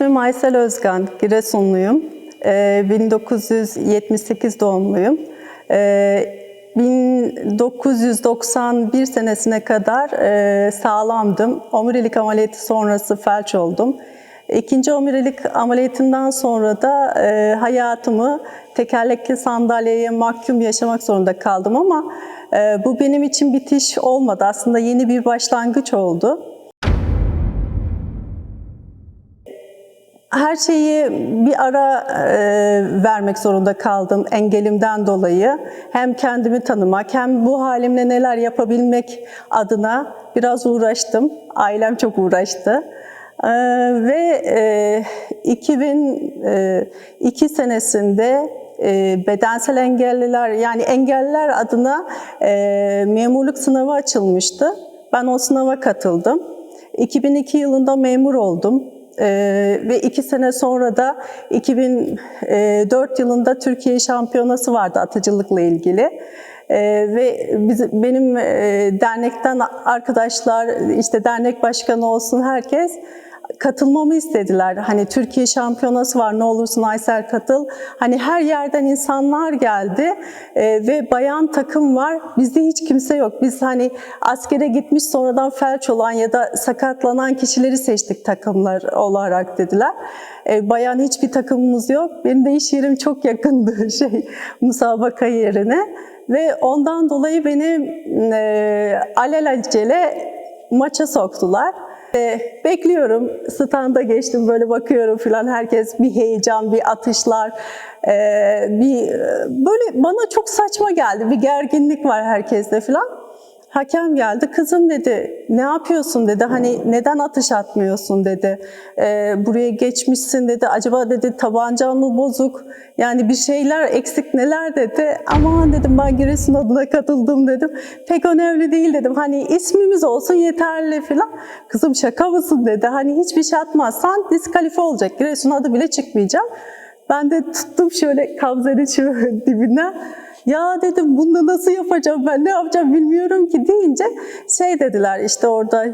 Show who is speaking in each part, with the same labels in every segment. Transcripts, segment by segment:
Speaker 1: İsmim Aysel Özgan, Giresunluyum. Ee, 1978 doğumluyum. Ee, 1991 senesine kadar e, sağlamdım. Omurilik ameliyatı sonrası felç oldum. İkinci omurilik ameliyatından sonra da e, hayatımı tekerlekli sandalyeye mahkum yaşamak zorunda kaldım ama e, bu benim için bitiş olmadı. Aslında yeni bir başlangıç oldu. Her şeyi bir ara e, vermek zorunda kaldım engelimden dolayı. Hem kendimi tanımak hem bu halimle neler yapabilmek adına biraz uğraştım. Ailem çok uğraştı. E, ve e, 2002 senesinde e, bedensel engelliler yani engelliler adına e, memurluk sınavı açılmıştı. Ben o sınava katıldım. 2002 yılında memur oldum. Ee, ve iki sene sonra da 2004 yılında Türkiye Şampiyonası vardı atıcılıkla ilgili. Ee, ve biz, benim e, dernekten arkadaşlar, işte dernek başkanı olsun herkes katılmamı istediler. Hani Türkiye şampiyonası var ne olursun Aysel katıl. Hani her yerden insanlar geldi e, ve bayan takım var. Bizde hiç kimse yok. Biz hani askere gitmiş sonradan felç olan ya da sakatlanan kişileri seçtik takımlar olarak dediler. E, bayan hiçbir takımımız yok. Benim de iş yerim çok yakındı şey musabaka yerine. Ve ondan dolayı beni e, alelacele maça soktular. E, bekliyorum, standa geçtim böyle bakıyorum filan. Herkes bir heyecan, bir atışlar, e, bir böyle bana çok saçma geldi, bir gerginlik var herkeste filan. Hakem geldi, kızım dedi, ne yapıyorsun? dedi, hani neden atış atmıyorsun? dedi, e, buraya geçmişsin dedi, acaba dedi tabancan mı bozuk, yani bir şeyler eksik neler dedi, aman dedim ben Giresun adına katıldım dedim, pek önemli değil dedim, hani ismimiz olsun yeterli filan, kızım şaka mısın? dedi, hani hiçbir şey atmazsan diskalife olacak, Giresun adı bile çıkmayacak. Ben de tuttum şöyle kabzenin şu dibine. Ya dedim bunu nasıl yapacağım ben ne yapacağım bilmiyorum ki deyince şey dediler işte orada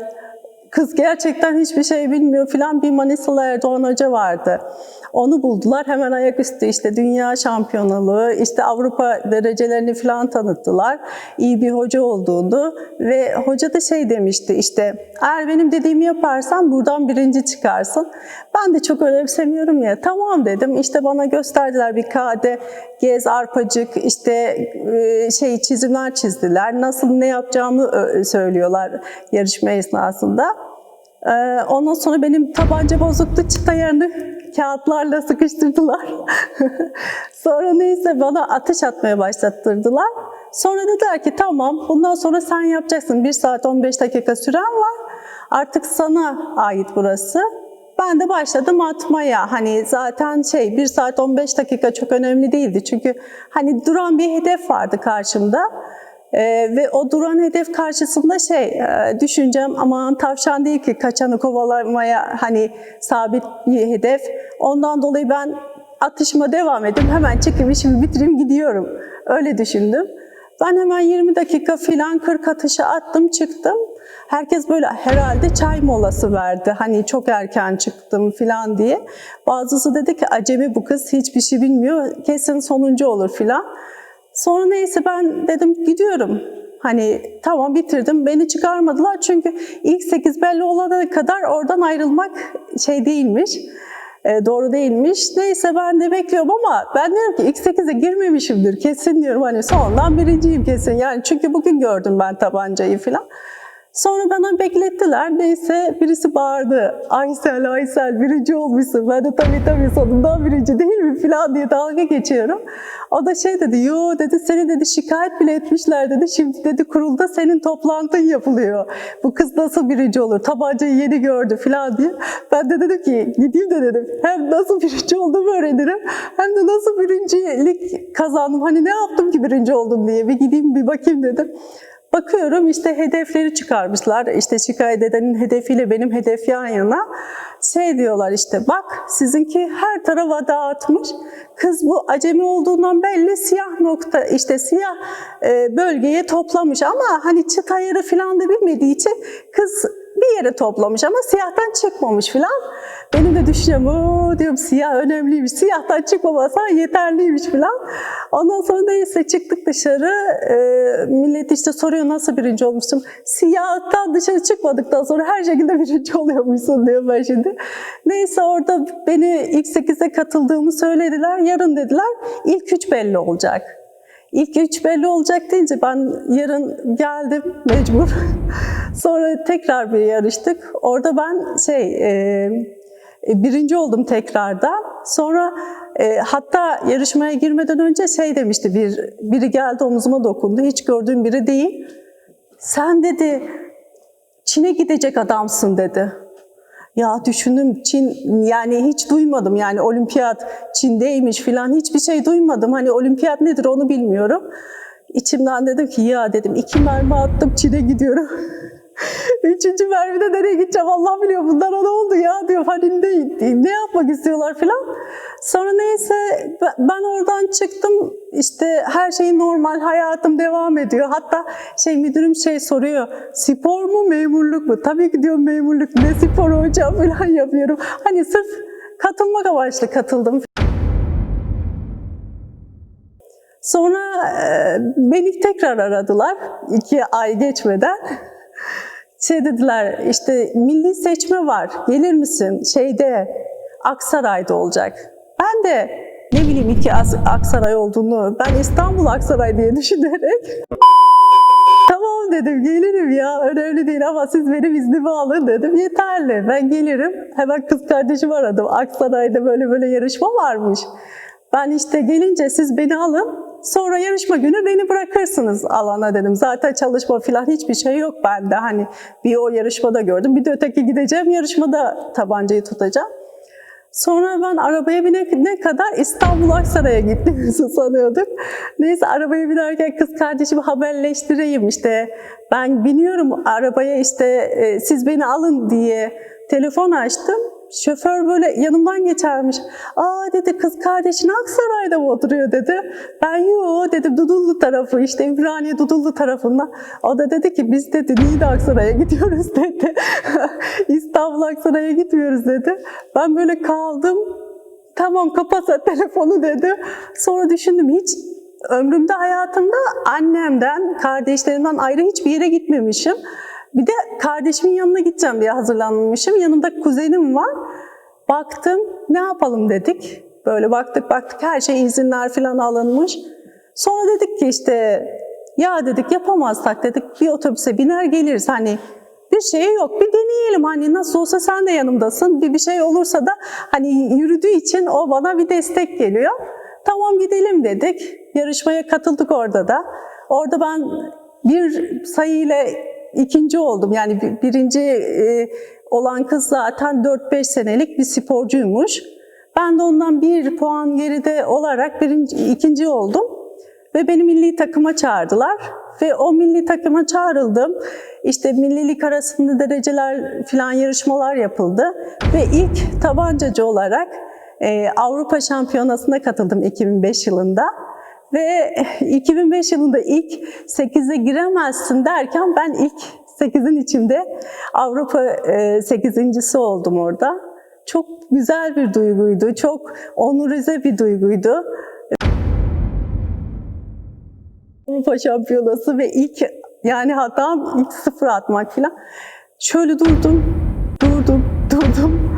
Speaker 1: kız gerçekten hiçbir şey bilmiyor filan bir Manisalı Erdoğan Hoca vardı. Onu buldular hemen ayaküstü işte dünya şampiyonalığı, işte Avrupa derecelerini falan tanıttılar. İyi bir hoca olduğunu ve hoca da şey demişti işte eğer benim dediğimi yaparsan buradan birinci çıkarsın. Ben de çok önemsemiyorum ya tamam dedim işte bana gösterdiler bir kade gez arpacık işte şey çizimler çizdiler. Nasıl ne yapacağımı söylüyorlar yarışma esnasında. Ondan sonra benim tabanca bozuktu çıta yerini kağıtlarla sıkıştırdılar. sonra neyse bana atış atmaya başlattırdılar. Sonra dediler ki tamam bundan sonra sen yapacaksın. 1 saat 15 dakika süren var. Artık sana ait burası. Ben de başladım atmaya. Hani zaten şey 1 saat 15 dakika çok önemli değildi. Çünkü hani duran bir hedef vardı karşımda. Ee, ve o duran hedef karşısında şey e, düşüncem aman tavşan değil ki kaçanı kovalamaya hani sabit bir hedef. Ondan dolayı ben atışıma devam edip hemen çıkıp işimi bitireyim gidiyorum. Öyle düşündüm. Ben hemen 20 dakika filan 40 atışı attım çıktım. Herkes böyle herhalde çay molası verdi. Hani çok erken çıktım filan diye. Bazısı dedi ki acemi bu kız hiçbir şey bilmiyor. Kesin sonuncu olur filan. Sonra neyse ben dedim gidiyorum. Hani tamam bitirdim. Beni çıkarmadılar çünkü ilk 8 belli olana kadar oradan ayrılmak şey değilmiş. E, doğru değilmiş. Neyse ben de bekliyorum ama ben diyorum ki ilk 8'e girmemişimdir kesin diyorum. Hani sondan birinciyim kesin. Yani çünkü bugün gördüm ben tabancayı falan. Sonra bana beklettiler. Neyse birisi bağırdı. Aysel, Aysel birinci olmuşsun. Ben de tabii tabii sonundan birinci değil mi falan diye dalga geçiyorum. O da şey dedi, yo dedi seni dedi şikayet bile etmişler dedi. Şimdi dedi kurulda senin toplantın yapılıyor. Bu kız nasıl birinci olur? Tabancayı yeni gördü falan diye. Ben de dedim ki gideyim de dedim. Hem nasıl birinci olduğumu öğrenirim. Hem de nasıl birincilik kazandım. Hani ne yaptım ki birinci oldum diye. Bir gideyim bir bakayım dedim. Bakıyorum işte hedefleri çıkarmışlar. İşte şikayet edenin hedefiyle benim hedef yan yana. Şey diyorlar işte bak sizinki her tarafa dağıtmış. Kız bu acemi olduğundan belli siyah nokta işte siyah e, bölgeye toplamış ama hani çıt ayarı falan da bilmediği için kız bir yere toplamış ama siyahtan çıkmamış filan. Benim de o diyorum siyah önemliymiş. Siyahtan çıkmamasa yeterliymiş filan. Ondan sonra neyse çıktık dışarı. Ee, millet işte soruyor nasıl birinci olmuştum. Siyahtan dışarı çıkmadıktan sonra her şekilde birinci oluyormuşsun diyor ben şimdi. Neyse orada beni ilk 8'e katıldığımı söylediler. Yarın dediler ilk üç belli olacak. İlk üç belli olacak deyince ben yarın geldim mecbur. Sonra tekrar bir yarıştık. Orada ben şey e, birinci oldum tekrardan. Sonra e, hatta yarışmaya girmeden önce şey demişti bir biri geldi omuzuma dokundu. Hiç gördüğüm biri değil. Sen dedi Çin'e gidecek adamsın dedi. Ya düşündüm Çin yani hiç duymadım yani olimpiyat Çin'deymiş falan hiçbir şey duymadım. Hani olimpiyat nedir onu bilmiyorum. İçimden dedim ki ya dedim iki mermi attım Çin'e gidiyorum. Üçüncü mermide nereye gideceğim Allah biliyor bunlara ne oldu ya diyor hani ne, ne yapmak istiyorlar falan. Sonra neyse ben oradan çıktım işte her şey normal hayatım devam ediyor. Hatta şey müdürüm şey soruyor spor mu memurluk mu? Tabii ki diyorum memurluk ne spor hocam falan yapıyorum. Hani sırf katılmak amaçlı katıldım. Sonra beni tekrar aradılar iki ay geçmeden. Şey dediler işte milli seçme var gelir misin şeyde Aksaray'da olacak. Ben de ne bileyim iki Aksaray olduğunu ben İstanbul Aksaray diye düşünerek tamam dedim gelirim ya önemli değil ama siz benim iznimi alın dedim yeterli ben gelirim. Hemen kız kardeşimi aradım Aksaray'da böyle böyle yarışma varmış. Ben işte gelince siz beni alın Sonra yarışma günü beni bırakırsınız alana dedim. Zaten çalışma falan hiçbir şey yok bende. Hani bir o yarışmada gördüm. Bir de öteki gideceğim yarışmada tabancayı tutacağım. Sonra ben arabaya binene kadar İstanbul Aksaray'a gittiğimizi sanıyorduk. Neyse arabaya binerken kız kardeşimi haberleştireyim işte. Ben biniyorum arabaya işte e, siz beni alın diye telefon açtım. Şoför böyle yanımdan geçermiş. Aa dedi kız kardeşin Aksaray'da mı oturuyor dedi. Ben yo dedim Dudullu tarafı işte İbraniye Dudullu tarafında. O da dedi ki biz dedi Niğde Aksaray'a gidiyoruz dedi. İstanbul Aksaray'a gitmiyoruz dedi. Ben böyle kaldım. Tamam kapat telefonu dedi. Sonra düşündüm hiç ömrümde hayatımda annemden, kardeşlerimden ayrı hiçbir yere gitmemişim. Bir de kardeşimin yanına gideceğim diye hazırlanmışım. Yanımda kuzenim var. Baktım ne yapalım dedik. Böyle baktık baktık her şey izinler falan alınmış. Sonra dedik ki işte ya dedik yapamazsak dedik bir otobüse biner geliriz. Hani bir şey yok bir deneyelim hani nasıl olsa sen de yanımdasın. Bir, bir şey olursa da hani yürüdüğü için o bana bir destek geliyor. Tamam gidelim dedik. Yarışmaya katıldık orada da. Orada ben bir sayıyla ikinci oldum. Yani birinci e, olan kız zaten 4-5 senelik bir sporcuymuş. Ben de ondan bir puan geride olarak birinci, ikinci oldum. Ve beni milli takıma çağırdılar. Ve o milli takıma çağrıldım. İşte millilik arasında dereceler falan yarışmalar yapıldı. Ve ilk tabancacı olarak e, Avrupa Şampiyonası'na katıldım 2005 yılında. Ve 2005 yılında ilk 8'e giremezsin derken ben ilk 8'in içinde Avrupa 8.si oldum orada. Çok güzel bir duyguydu, çok onurize bir duyguydu. Avrupa Şampiyonası ve ilk yani hatta ilk sıfır atmak falan. Şöyle durdum, durdum, durdum.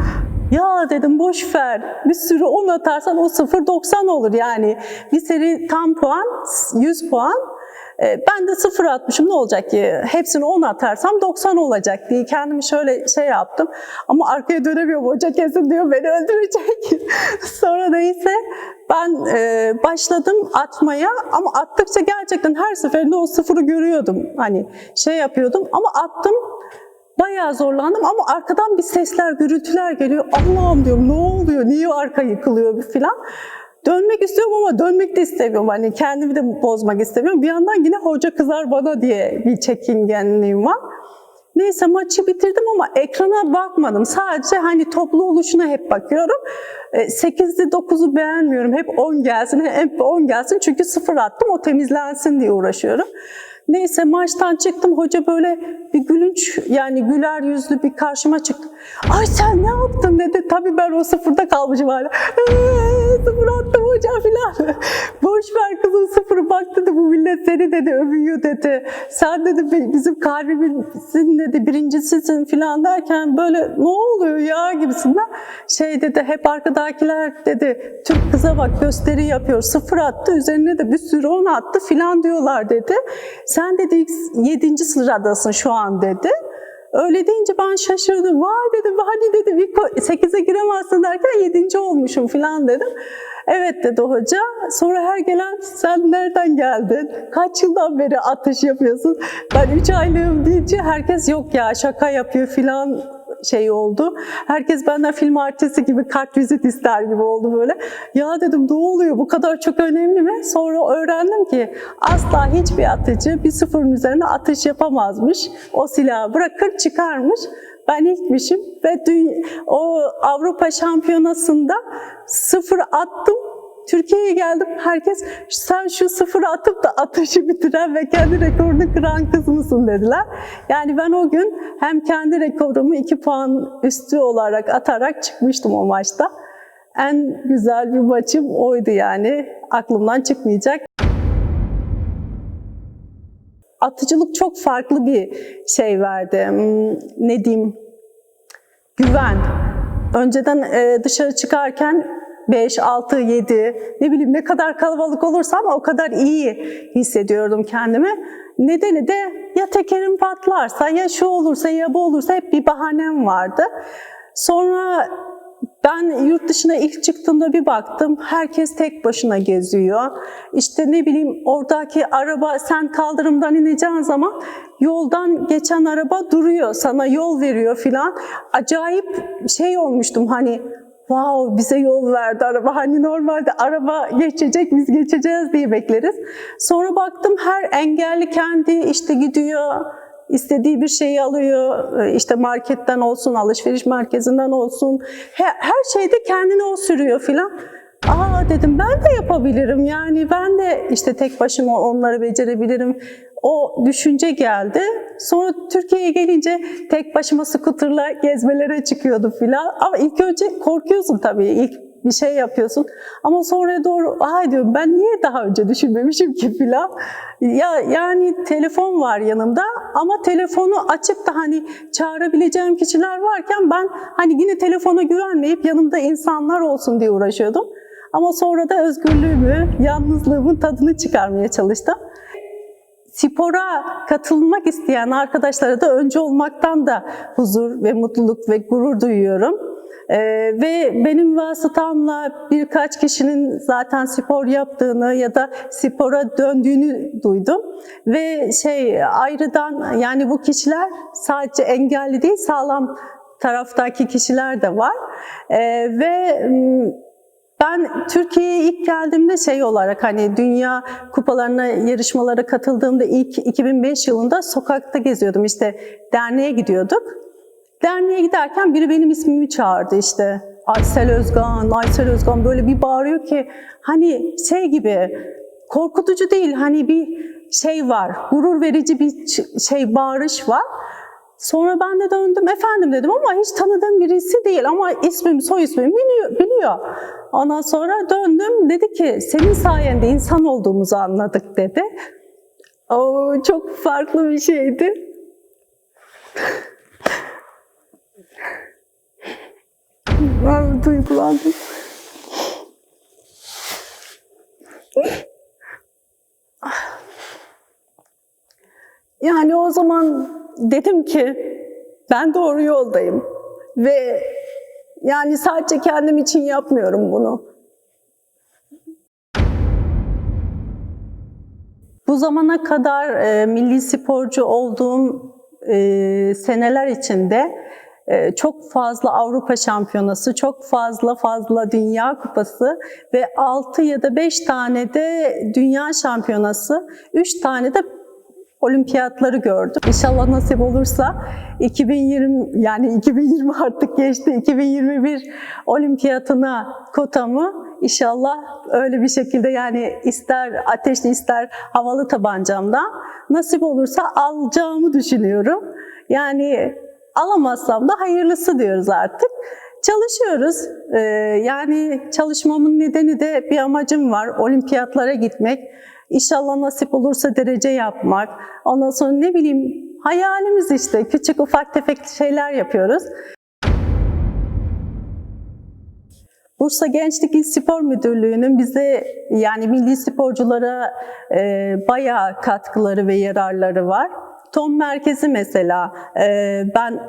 Speaker 1: Ya dedim boş ver. Bir sürü 10 atarsan o 0.90 olur yani. Bir seri tam puan 100 puan. Ee, ben de 0 atmışım ne olacak ki? Hepsini 10 atarsam 90 olacak diye kendimi şöyle şey yaptım. Ama arkaya dönemiyorum hoca kesin diyor beni öldürecek. Sonra neyse ben e, başladım atmaya ama attıkça gerçekten her seferinde o sıfırı görüyordum. Hani şey yapıyordum ama attım Bayağı zorlandım ama arkadan bir sesler, gürültüler geliyor. Allah'ım diyorum ne oluyor, niye arka yıkılıyor filan. Dönmek istiyorum ama dönmek de istemiyorum. Hani kendimi de bozmak istemiyorum. Bir yandan yine hoca kızar bana diye bir çekingenliğim var. Neyse maçı bitirdim ama ekrana bakmadım. Sadece hani toplu oluşuna hep bakıyorum. 8'li 9'u beğenmiyorum. Hep 10 gelsin, hep 10 gelsin. Çünkü sıfır attım o temizlensin diye uğraşıyorum. Neyse maçtan çıktım. Hoca böyle bir gülünç yani güler yüzlü bir karşıma çıktı. Ay sen ne yaptın dedi. Tabii ben o sıfırda kalmışım hala. Eee, sıfır attım hocam filan. Boş ver kızım sıfırı bak dedi bu millet seni dedi övüyor dedi. Sen dedi "bi- bizim kalbimizin dedi birincisisin filan derken böyle ne oluyor ya gibisinden. Şey dedi hep arkadakiler dedi Türk kıza bak gösteri yapıyor sıfır attı üzerine de bir sürü on attı filan diyorlar dedi. Sen dedi yedinci sıradasın şu an dedi. Öyle deyince ben şaşırdım. Vay dedim hani dedim ilk 8'e giremezsin derken 7. olmuşum falan dedim. Evet dedi hoca. Sonra her gelen sen nereden geldin? Kaç yıldan beri atış yapıyorsun? Ben 3 aylığım deyince herkes yok ya şaka yapıyor filan şey oldu. Herkes benden film artisti gibi kart vizit ister gibi oldu böyle. Ya dedim ne oluyor bu kadar çok önemli mi? Sonra öğrendim ki asla hiçbir atıcı bir sıfırın üzerine atış yapamazmış. O silahı bırakır çıkarmış. Ben ilkmişim ve dü- o Avrupa Şampiyonası'nda sıfır attım. Türkiye'ye geldim. Herkes sen şu sıfırı atıp da atışı bitiren ve kendi rekorunu kıran kız mısın dediler. Yani ben o gün hem kendi rekorumu iki puan üstü olarak atarak çıkmıştım o maçta. En güzel bir maçım oydu yani. Aklımdan çıkmayacak. Atıcılık çok farklı bir şey verdi. Hmm, Ne diyeyim? Güven. Önceden e, dışarı çıkarken 5, 6, 7 ne bileyim ne kadar kalabalık olursam o kadar iyi hissediyordum kendimi. Nedeni de ya tekerim patlarsa ya şu olursa ya bu olursa hep bir bahanem vardı. Sonra ben yurt dışına ilk çıktığımda bir baktım, herkes tek başına geziyor. İşte ne bileyim oradaki araba, sen kaldırımdan ineceğin zaman yoldan geçen araba duruyor, sana yol veriyor filan. Acayip şey olmuştum hani, wow bize yol verdi araba. Hani normalde araba geçecek, biz geçeceğiz diye bekleriz. Sonra baktım her engelli kendi işte gidiyor, istediği bir şeyi alıyor. Ee, işte marketten olsun, alışveriş merkezinden olsun. Her, şeyde kendini o sürüyor filan. Aa dedim ben de yapabilirim. Yani ben de işte tek başıma onları becerebilirim. O düşünce geldi. Sonra Türkiye'ye gelince tek başıma scooterla gezmelere çıkıyordum filan. Ama ilk önce korkuyorsun tabii. İlk bir şey yapıyorsun. Ama sonra doğru ay diyorum ben niye daha önce düşünmemişim ki filan. Ya yani telefon var yanımda ama telefonu açıp da hani çağırabileceğim kişiler varken ben hani yine telefona güvenmeyip yanımda insanlar olsun diye uğraşıyordum. Ama sonra da özgürlüğümü, yalnızlığımın tadını çıkarmaya çalıştım. Spora katılmak isteyen arkadaşlara da önce olmaktan da huzur ve mutluluk ve gurur duyuyorum. Ee, ve benim vasıtamla birkaç kişinin zaten spor yaptığını ya da spora döndüğünü duydum. Ve şey ayrıdan yani bu kişiler sadece engelli değil sağlam taraftaki kişiler de var. Ee, ve ben Türkiye'ye ilk geldiğimde şey olarak hani dünya kupalarına, yarışmalara katıldığımda ilk 2005 yılında sokakta geziyordum. İşte derneğe gidiyorduk. Derneğe giderken biri benim ismimi çağırdı işte. Aysel Özgan, Aysel Özgan böyle bir bağırıyor ki hani şey gibi korkutucu değil hani bir şey var, gurur verici bir şey bağırış var. Sonra ben de döndüm efendim dedim ama hiç tanıdığım birisi değil ama ismim soy ismimi biliyor. biliyor. Ondan sonra döndüm dedi ki senin sayende insan olduğumuzu anladık dedi. O çok farklı bir şeydi. Ben duygulandım. Yani o zaman dedim ki ben doğru yoldayım ve yani sadece kendim için yapmıyorum bunu. Bu zamana kadar e, milli sporcu olduğum e, seneler içinde e, çok fazla Avrupa Şampiyonası, çok fazla fazla Dünya Kupası ve 6 ya da 5 tane de Dünya Şampiyonası, 3 tane de olimpiyatları gördüm. İnşallah nasip olursa 2020 yani 2020 artık geçti. 2021 olimpiyatına kotamı inşallah öyle bir şekilde yani ister ateşli ister havalı tabancamda nasip olursa alacağımı düşünüyorum. Yani alamazsam da hayırlısı diyoruz artık. Çalışıyoruz. Ee, yani çalışmamın nedeni de bir amacım var. Olimpiyatlara gitmek. İnşallah nasip olursa derece yapmak. Ondan sonra ne bileyim hayalimiz işte. Küçük ufak tefek şeyler yapıyoruz. Bursa Gençlik İl Spor Müdürlüğü'nün bize yani milli sporculara e, bayağı katkıları ve yararları var. Tom merkezi mesela e, ben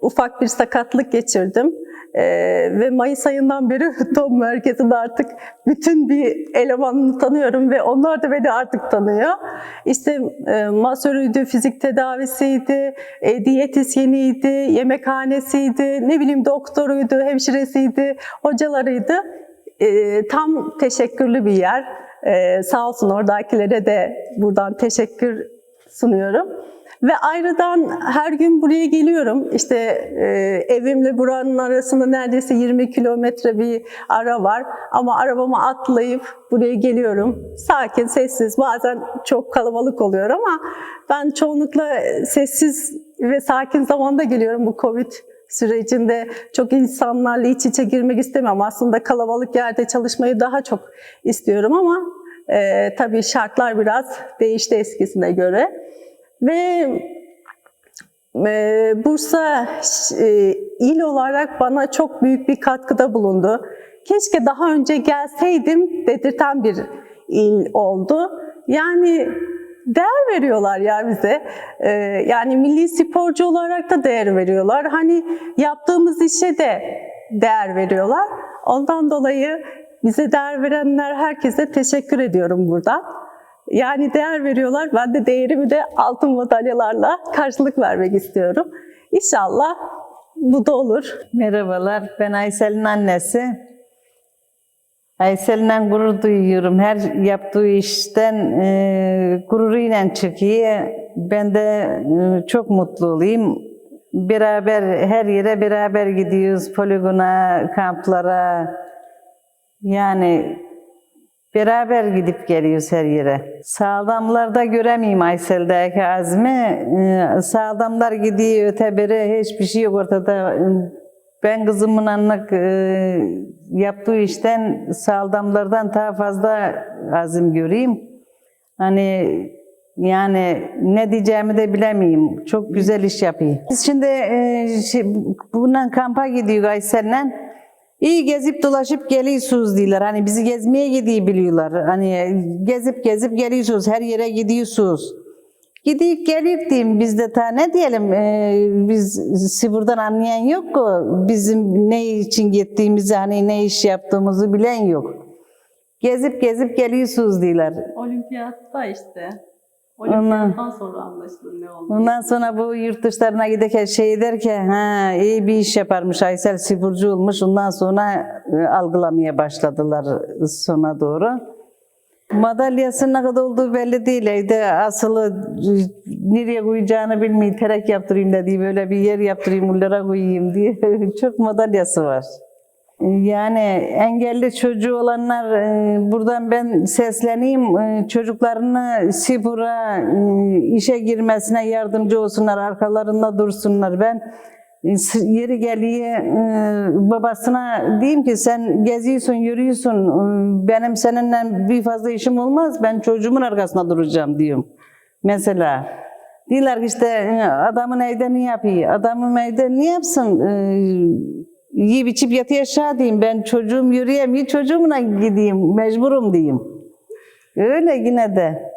Speaker 1: ufak bir sakatlık geçirdim. E, ve Mayıs ayından beri Tom merkezinde artık bütün bir elemanını tanıyorum ve onlar da beni artık tanıyor. İşte e, masörüydü, fizik tedavisiydi, e, diyetisyeniydi, yemekhanesiydi, ne bileyim doktoruydu, hemşiresiydi, hocalarıydı. E, tam teşekkürlü bir yer. E, sağ olsun oradakilere de buradan teşekkür sunuyorum. Ve ayrıdan her gün buraya geliyorum. İşte e, evimle buranın arasında neredeyse 20 kilometre bir ara var. Ama arabama atlayıp buraya geliyorum. Sakin, sessiz. Bazen çok kalabalık oluyor ama ben çoğunlukla sessiz ve sakin zamanda geliyorum bu Covid sürecinde çok insanlarla iç içe girmek istemem. Aslında kalabalık yerde çalışmayı daha çok istiyorum ama e, tabii şartlar biraz değişti eskisine göre. Ve e, Bursa e, il olarak bana çok büyük bir katkıda bulundu. Keşke daha önce gelseydim dedirten bir il oldu. Yani değer veriyorlar ya bize. E, yani milli sporcu olarak da değer veriyorlar. Hani yaptığımız işe de değer veriyorlar. Ondan dolayı bize değer verenler herkese teşekkür ediyorum buradan. Yani değer veriyorlar. Ben de değerimi de altın madalyalarla karşılık vermek istiyorum. İnşallah bu da olur.
Speaker 2: Merhabalar, ben Aysel'in annesi. Aysel'le gurur duyuyorum. Her yaptığı işten e, gururuyla çıkıyor. Ben de e, çok mutlu olayım. Beraber her yere beraber gidiyoruz. Poligona, kamplara. Yani beraber gidip geliyoruz her yere. Sağlamlarda göremeyeyim Aysel'deki azmi. E, Sağlamlar gidiyor öte beri hiçbir şey yok ortada. Ben kızımın anlık e, yaptığı işten sağlamlardan daha fazla azim göreyim. Hani yani ne diyeceğimi de bilemeyeyim. Çok güzel iş yapıyor. Biz şimdi e, şey, bundan kampa gidiyor Aysel'le. İyi gezip dolaşıp geliyorsunuz diyorlar. Hani bizi gezmeye gidiyor biliyorlar. Hani gezip gezip geliyorsunuz. Her yere gidiyorsunuz. Gidip gelip diyeyim biz de ta ne diyelim e, biz Sivur'dan anlayan yok ki bizim ne için gittiğimizi hani ne iş yaptığımızı bilen yok. Gezip gezip geliyorsunuz diyorlar.
Speaker 1: Olimpiyatta işte.
Speaker 2: Olimpiyatta
Speaker 1: sonra anlaşılır ne oldu.
Speaker 2: Ondan sonra bu yurt dışlarına giderken şey der ki ha iyi bir iş yaparmış Aysel Sivurcu olmuş. Ondan sonra e, algılamaya başladılar sona doğru. Madalyası ne kadar olduğu belli değil. Evde asılı e, nereye koyacağını bilmiyor. Terek yaptırayım dediği böyle bir yer yaptırayım onlara koyayım diye. Çok madalyası var. Yani engelli çocuğu olanlar e, buradan ben sesleneyim e, çocuklarını Sipur'a e, işe girmesine yardımcı olsunlar arkalarında dursunlar ben yeri geliyor babasına diyeyim ki sen geziyorsun yürüyorsun benim seninle bir fazla işim olmaz ben çocuğumun arkasında duracağım diyorum mesela. Diyorlar ki işte adamın evde ne yapıyor? Adamın evde ne yapsın? Yiyip içip yatı aşağı diyeyim. Ben çocuğum yürüyemiyor, çocuğumla gideyim. Mecburum diyeyim. Öyle yine de.